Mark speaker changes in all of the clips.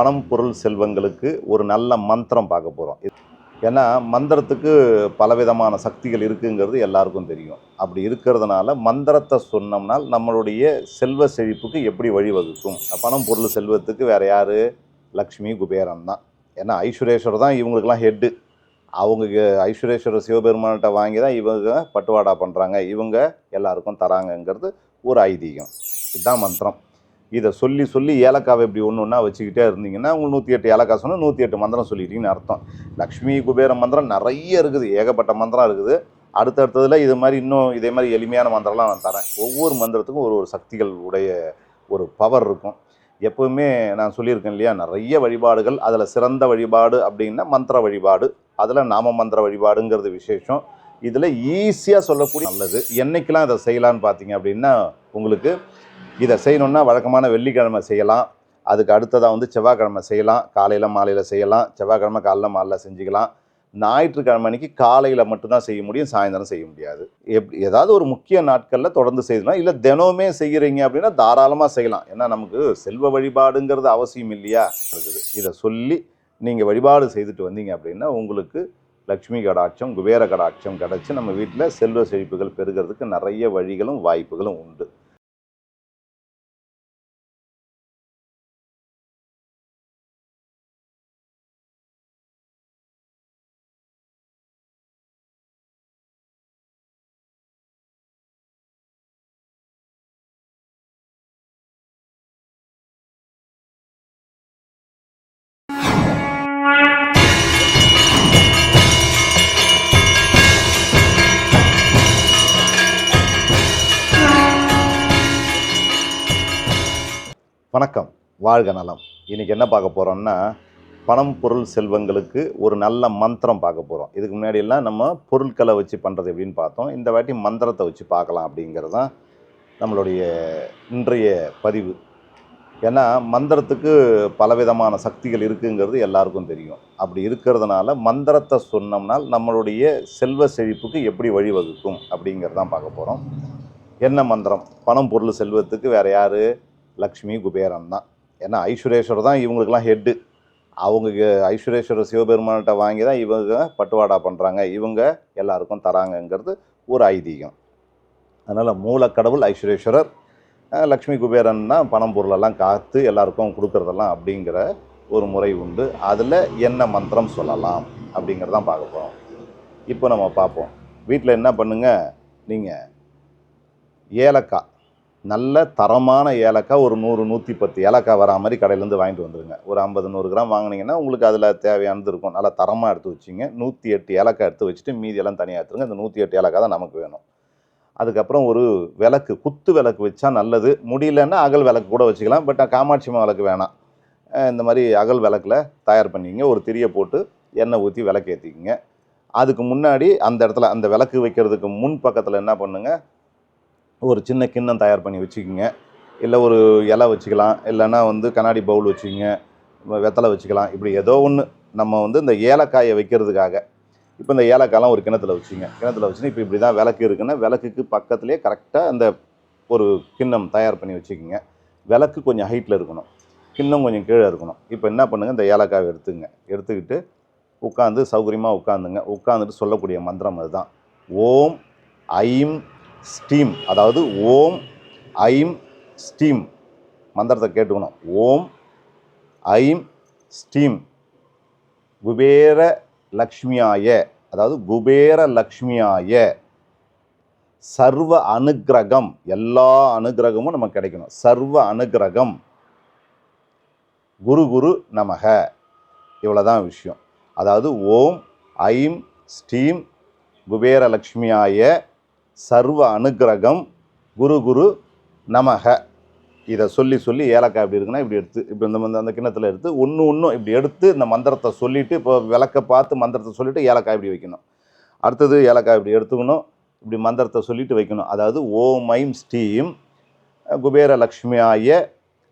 Speaker 1: பணம் பொருள் செல்வங்களுக்கு ஒரு நல்ல மந்திரம் பார்க்க போகிறோம் ஏன்னா மந்திரத்துக்கு பலவிதமான சக்திகள் இருக்குங்கிறது எல்லாருக்கும் தெரியும். அப்படி இருக்கிறதுனால மந்திரத்தை சொன்னோம்னால் நம்மளுடைய செல்வ செழிப்புக்கு எப்படி வழிவகுக்கும்? பணம் பொருள் செல்வத்துக்கு வேறு யார்? லக்ஷ்மி குபேரன் தான். ஏன்னா ஐஸ்வரேஸ்வரர் தான் இவங்களுக்கெல்லாம் ஹெட்டு அவங்க ஐஸ்வரேஸ்வரர் சிவபெருமான்கிட்ட வாங்கி தான் இவங்க பட்டுவாடா பண்ணுறாங்க இவங்க எல்லாருக்கும் தராங்கங்கிறது ஒரு ஐதீகம். இதுதான் மந்திரம். இதை சொல்லி சொல்லி ஏலக்காவை இப்படி ஒன்று ஒன்றா வச்சுக்கிட்டே இருந்தீங்கன்னா உங்களுக்கு நூற்றி எட்டு ஏலக்காய் சொன்னால் நூற்றி எட்டு மந்திரம் சொல்லிட்டீங்கன்னு அர்த்தம். லக்ஷ்மி குபேர மந்திரம் நிறைய இருக்குது. ஏகப்பட்ட மந்திரம் இருக்குது. அடுத்தடுத்ததில் இது மாதிரி இன்னும் இதே மாதிரி எளிமையான மந்திரம்லாம் நான் தரேன். ஒவ்வொரு மந்திரத்துக்கும் ஒரு ஒரு சக்திகள் உடைய ஒரு பவர் இருக்கும். எப்போவுமே நான் சொல்லியிருக்கேன் இல்லையா நிறைய வழிபாடுகள் அதில் சிறந்த வழிபாடு அப்படின்னா மந்திர வழிபாடு அதில் நாம மந்திர வழிபாடுங்கிறது விசேஷம். இதில் ஈஸியாக சொல்லக்கூடிய நல்லது. என்றைக்கெலாம் இதை செய்யலான்னு பார்த்தீங்க அப்படின்னா உங்களுக்கு இதை செய்யணுன்னா வழக்கமான வெள்ளிக்கிழமை செய்யலாம். அதுக்கு அடுத்ததாக வந்து செவ்வாய்க்கிழமை செய்யலாம். காலையில் மாலையில் செய்யலாம். செவ்வாய்க்கிழமை காலைல மாலையில் செஞ்சுக்கலாம். ஞாயிற்றுக்கிழமை அன்னைக்கு காலையில் மட்டும்தான் செய்ய முடியும். சாயந்தரம் செய்ய முடியாது. எப் ஏதாவது ஒரு முக்கிய நாட்களில் தொடர்ந்து செய்யலாம் இல்லை தினமுமே செய்கிறீங்க அப்படின்னா தாராளமாக செய்யலாம். ஏன்னா நமக்கு செல்வ வழிபாடுங்கிறது அவசியம் இல்லையா? இருக்குது. இதை சொல்லி நீங்கள் வழிபாடு செய்துட்டு வந்தீங்க அப்படின்னா உங்களுக்கு லக்ஷ்மி கடாட்சம் குபேர கடாட்சம் கிடச்சி நம்ம வீட்டில் செல்வ செழிப்புகள் பெருகிறதுக்கு நிறைய வழிகளும் வாய்ப்புகளும் உண்டு. வணக்கம். வாழ்க நலம். இன்னைக்கு என்ன பார்க்க போகிறோம்னா பணம் பொருள் செல்வங்களுக்கு ஒரு நல்ல மந்திரம் பார்க்க போகிறோம் இதுக்கு முன்னாடியெல்லாம் நம்ம பொருட்களை வச்சு பண்ணுறது எப்படின்னு பார்த்தோம். இந்த வாட்டி மந்திரத்தை வச்சு பார்க்கலாம் அப்படிங்கிறது தான் நம்மளுடைய இன்றைய பதிவு. ஏன்னா மந்திரத்துக்கு பலவிதமான சக்திகள் இருக்குங்கிறது எல்லாருக்கும் தெரியும். அப்படி இருக்கிறதுனால மந்திரத்தை சொன்னோம்னால் நம்மளுடைய செல்வ செழிப்புக்கு எப்படி வழிவகுக்கும் அப்படிங்கிறது தான் பார்க்க போகிறோம் என்ன மந்திரம்? பணம் பொருள் செல்வத்துக்கு வேறு யார்? லக்ஷ்மி குபேரன் தான். ஏன்னா ஐஸ்வரேஸ்வரர் தான் இவங்களுக்கெல்லாம் ஹெட்டு அவங்க ஐஸ்வரேஸ்வரர் சிவபெருமான்கிட்ட வாங்கி தான் இவங்க பட்டுவாடா பண்ணுறாங்க இவங்க எல்லாருக்கும் தராங்கங்கிறது ஒரு ஐதீகம். அதனால் மூலக்கடவுள் ஐஸ்வரேஸ்வரர் லக்ஷ்மி குபேரன் தான் பணம் பொருளெல்லாம் காத்து எல்லாருக்கும் கொடுக்குறதெல்லாம் அப்படிங்கிற ஒரு முறை உண்டு. அதில் என்ன மந்திரம் சொல்லலாம் அப்படிங்கிறதான் பார்க்க போகிறோம் இப்போ நம்ம பார்ப்போம். வீட்டில் என்ன பண்ணுங்கள் நீங்கள் ஏலக்காய் நல்ல தரமான ஏலக்காய் ஒரு நூறு நூற்றி பத்து ஏலக்காய் வரா மாதிரி கடையிலேருந்து வாங்கிட்டு வந்துடுங்க ஒரு ஐம்பது நூறு கிராம் வாங்குனீங்கன்னா உங்களுக்கு அதில் தேவையானது இருக்கும். நல்லா தரமாக எடுத்து வச்சிங்க. நூற்றி எட்டு ஏலக்காய் எடுத்து வச்சுட்டு மீதி எல்லாம் தனியாக எடுத்துருங்க. அந்த நூற்றி எட்டு ஏலக்காய் தான் நமக்கு வேணும். அதுக்கப்புறம் ஒரு விளக்கு குத்து விளக்கு வச்சா நல்லது. முடியலன்னா அகல் விளக்கு கூட வச்சுக்கலாம். பட் காமாட்சி விளக்கு வேணாம். இந்த மாதிரி அகல் விளக்கில் தயார் பண்ணிங்க ஒரு திரியை போட்டு எண்ணெய் ஊற்றி விளக்கு ஏற்றிக்கிங்க அதுக்கு முன்னாடி அந்த இடத்துல அந்த விளக்கு வைக்கிறதுக்கு முன் பக்கத்தில் என்ன பண்ணுங்கள் ஒரு சின்ன கிண்ணம் தயார் பண்ணி வச்சுக்கிங்க. இல்லை ஒரு இலை வச்சுக்கலாம். இல்லைன்னா வந்து கண்ணாடி பவுல் வச்சுக்கிங்க. வெத்தலை வச்சுக்கலாம். இப்படி ஏதோ ஒன்று நம்ம வந்து இந்த ஏலக்காயை வைக்கிறதுக்காக. இப்போ இந்த ஏலக்காயெலாம் ஒரு கிணத்துல வச்சுங்க. கிணத்துல வச்சுன்னு இப்போ இப்படி தான் விளக்கு இருக்குன்னா விளக்குக்கு பக்கத்துலேயே கரெக்டாக அந்த ஒரு கிண்ணம் தயார் பண்ணி வச்சுக்கிங்க. விளக்கு கொஞ்சம் ஹைட்டில் இருக்கணும். கிண்ணம் கொஞ்சம் கீழே இருக்கணும். இப்போ என்ன பண்ணுங்கள் இந்த ஏலக்காவை எடுத்துங்க. எடுத்துக்கிட்டு உட்காந்து சௌகரியமாக உட்காந்துங்க உட்காந்துட்டு சொல்லக்கூடிய மந்திரம் அதுதான். ஓம் ஐம் ஸ்டீம் அதாவது ஓம் ஐம் ஸ்டீம். மந்திரத்தை கேட்டுக்கணும். ஓம் ஐம் ஸ்டீம். குபேர லக்ஷ்மியாய அதாவது குபேர லக்ஷ்மியாய. சர்வ அனுகிரகம் எல்லா அனுகிரகமும் நமக்கு கிடைக்கணும். சர்வ அனுகிரகம். குரு குரு நமக. இவ்வளோதான் விஷயம். அதாவது ஓம் ஐம் ஸ்டீம் குபேர லக்ஷ்மியாய சர்வ அனுகிரகம் குரு குரு நமக. இதை சொல்லி சொல்லி ஏலக்காய் இப்படி இருக்குன்னா இப்படி எடுத்து இப்போ இந்த மந்த- அந்த கிண்ணத்தில் எடுத்து ஒன்று ஒன்றும் இப்படி எடுத்து இந்த மந்திரத்தை சொல்லிவிட்டு இப்போ விளக்க பார்த்து மந்திரத்தை சொல்லிவிட்டு ஏலக்காய் இப்படி வைக்கணும். அடுத்தது ஏலக்காய் இப்படி எடுத்துக்கணும் இப்படி மந்திரத்தை சொல்லிட்டு வைக்கணும். அதாவது ஓம் ஐம் ஸ்டீம் குபேர லக்ஷ்மியாய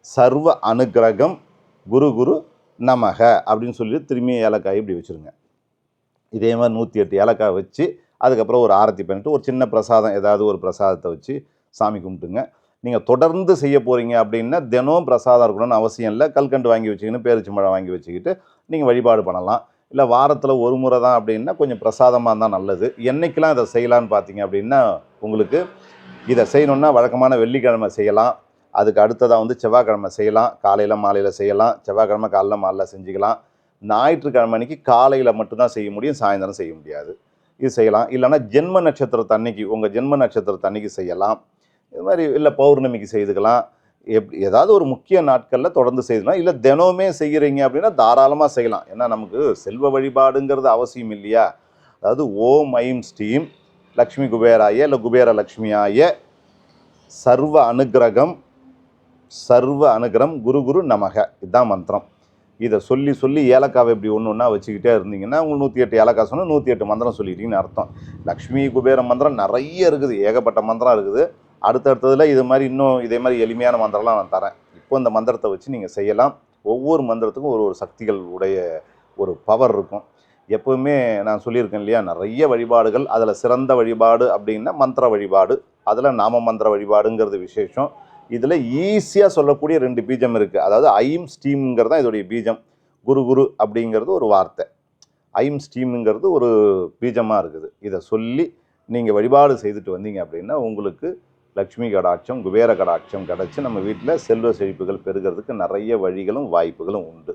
Speaker 1: சர்வ அனுகிரகம் குரு குரு நமக அப்படின்னு சொல்லி திரும்பி ஏலக்காய் இப்படி வச்சுருங்க. இதே மாதிரி நூற்றி எட்டு ஏலக்காய் வச்சு அதுக்கப்புறம் ஒரு ஆரத்தி பண்ணிட்டு ஒரு சின்ன பிரசாதம் ஏதாவது ஒரு பிரசாதத்தை வச்சு சாமி கும்பிட்டுங்க. நீங்கள் தொடர்ந்து செய்ய போகிறீங்க அப்படின்னா தினம் பிரசாதம் இருக்கணும்னு அவசியம் இல்லை. கல்கண்டு வாங்கி வச்சுக்கின்னு பேரிச்சம்பழம் வாங்கி வச்சுக்கிட்டு நீங்கள் வழிபாடு பண்ணலாம். இல்லை வாரத்தில் ஒரு முறை தான் அப்படின்னா கொஞ்சம் பிரசாதமாக இருந்தால் நல்லது. என்னைக்கெல்லாம் இதை செய்யலான்னு பார்த்தீங்க அப்படின்னா உங்களுக்கு இதை செய்யணுன்னா வழக்கமான வெள்ளிக்கிழமை செய்யலாம். அதுக்கு அடுத்ததாக வந்து செவ்வாய்க்கிழமை செய்யலாம். காலையில் மாலையில் செய்யலாம். செவ்வாய்க்கிழமை காலைல மாலையில் செஞ்சுக்கலாம். ஞாயிற்றுக்கிழமை அன்னைக்கு காலையில் மட்டும்தான் செய்ய முடியும். சாயந்தரம் செய்ய முடியாது. இது செய்யலாம். இல்லைன்னா ஜென்ம நட்சத்திரத்து அன்னைக்கு உங்கள் ஜென்ம நட்சத்திரத்து அன்னைக்கு செய்யலாம். இது மாதிரி இல்லை பௌர்ணமிக்கு செய்துக்கலாம். எப் ஏதாவது ஒரு முக்கிய நாட்களில் தொடர்ந்து செய்யலாம் இல்லை தினமுமே செய்கிறீங்க அப்படின்னா தாராளமாக செய்யலாம். ஏன்னா நமக்கு செல்வ வழிபாடுங்கிறது அவசியம் இல்லையா? அதாவது ஓம் ஐம் ஸ்டீம் லக்ஷ்மி குபேராய இல்லை குபேர லக்ஷ்மியாய சர்வ அனுகிரகம் சர்வ அனுகிரம் குரு குரு நமக. இதுதான் மந்திரம். இதை சொல்லி சொல்லி ஏலக்காவை இப்படி ஒன்று ஒன்றா வச்சுக்கிட்டே இருந்தீங்கன்னா உங்களுக்கு நூற்றி எட்டு ஏலக்காய் சொன்னால் நூற்றி எட்டு மந்திரம் சொல்லிட்டீங்கன்னு அர்த்தம். லக்ஷ்மி குபேர மந்திரம் நிறைய இருக்குது. ஏகப்பட்ட மந்திரம் இருக்குது. அடுத்தடுத்ததில் இது மாதிரி இன்னும் இதே மாதிரி எளிமையான மந்திரம்லாம் நான் தரேன். இப்போ இந்த மந்திரத்தை வச்சு நீங்கள் செய்யலாம். ஒவ்வொரு மந்திரத்துக்கும் ஒரு ஒரு சக்திகள் உடைய ஒரு பவர் இருக்கும். எப்போவுமே நான் சொல்லியிருக்கேன் இல்லையா? நிறைய வழிபாடுகள். அதில் சிறந்த வழிபாடு அப்படின்னா மந்திர வழிபாடு. அதில் நாம மந்திர வழிபாடுங்கிறது விசேஷம். இதில் ஈஸியாக சொல்லக்கூடிய ரெண்டு பீஜம் இருக்குது அதாவது ஐம் ஸ்டீம்ங்கிறது தான் இதோடைய பீஜம். குரு குரு அப்படிங்கிறது ஒரு வார்த்தை. ஐம் ஸ்டீம்ங்கிறது ஒரு பீஜமாக இருக்குது. இதை சொல்லி நீங்கள் வழிபாடு செய்துட்டு வந்தீங்க அப்படின்னா உங்களுக்கு லக்ஷ்மி கடாட்சம் குபேர கடாட்சம் கிடச்சி நம்ம வீட்டில் செல்வ செழிப்புகள் பெருகிறதுக்கு நிறைய வழிகளும் வாய்ப்புகளும் உண்டு.